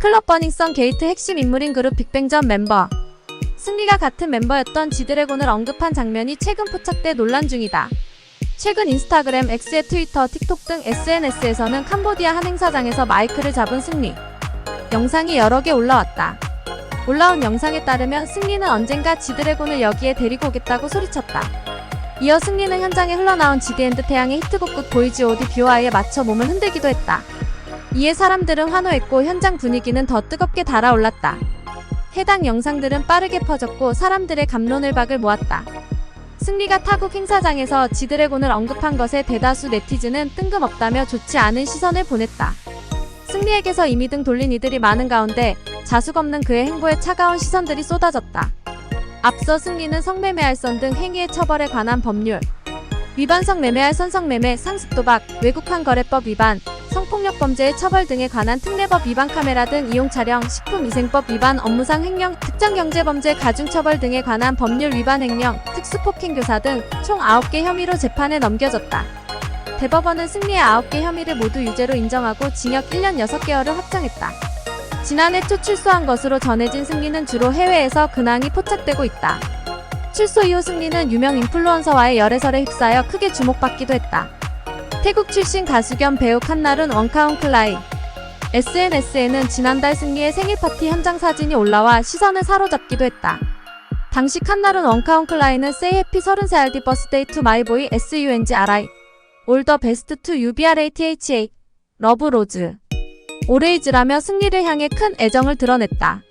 클럽 버닝썬 게이트 핵심 인물인 그룹 빅뱅전 멤버. 승리가 같은 멤버였던 지드래곤을 언급한 장면이 최근 포착돼 논란 중이다. 최근 인스타그램, X의 트위터, 틱톡 등 SNS에서는 캄보디아 한 행사장에서 마이크를 잡은 승리. 영상이 여러 개 올라왔다. 올라온 영상에 따르면 승리는 언젠가 지드래곤을 여기에 데리고 오겠다고 소리쳤다. 이어 승리는 현장에 흘러나온 지드앤드 태양의 히트곡 끝 보이지 오디 뷰아이에 맞춰 몸을 흔들기도 했다. 이에 사람들은 환호했고 현장 분위기는 더 뜨겁게 달아올랐다. 해당 영상들은 빠르게 퍼졌고 사람들의 감론을 박을 모았다. 승리가 타국 행사장에서 지드래곤을 언급한 것에 대다수 네티즌은 뜬금없다며 좋지 않은 시선을 보냈다. 승리에게서 이미 등 돌린 이들이 많은 가운데 자숙 없는 그의 행보에 차가운 시선들이 쏟아졌다. 앞서 승리는 성매매할 선 등 행위의 처벌에 관한 법률, 위반 성 매매할 선성 매매, 상습 도박, 외국환 거래법 위반, 성폭력 범죄의 처벌 등에 관한 특례법 위반 카메라 등 이용 촬영, 식품위생법 위반, 업무상 횡령, 특정 경제범죄 가중처벌 등에 관한 법률 위반 횡령, 특수폭행 교사 등 총 9개 혐의로 재판에 넘겨졌다. 대법원은 승리의 9개 혐의를 모두 유죄로 인정하고 징역 1년 6개월을 확정했다. 지난해 초 출소한 것으로 전해진 승리는 주로 해외에서 근황이 포착되고 있다. 출소 이후 승리는 유명 인플루언서와의 열애설에 휩싸여 크게 주목받기도 했다. 태국 출신 가수 겸 배우 칸나룬 원카운클라이 SNS에는 지난달 승리의 생일 파티 현장 사진이 올라와 시선을 사로잡기도 했다. 당시 칸나룬 원카운클라이는 Say Happy 30살 RD Birthday to My Boy SUNGRI All the best to UBRATHA 러브 로즈 오레이즈라며 승리를 향해 큰 애정을 드러냈다.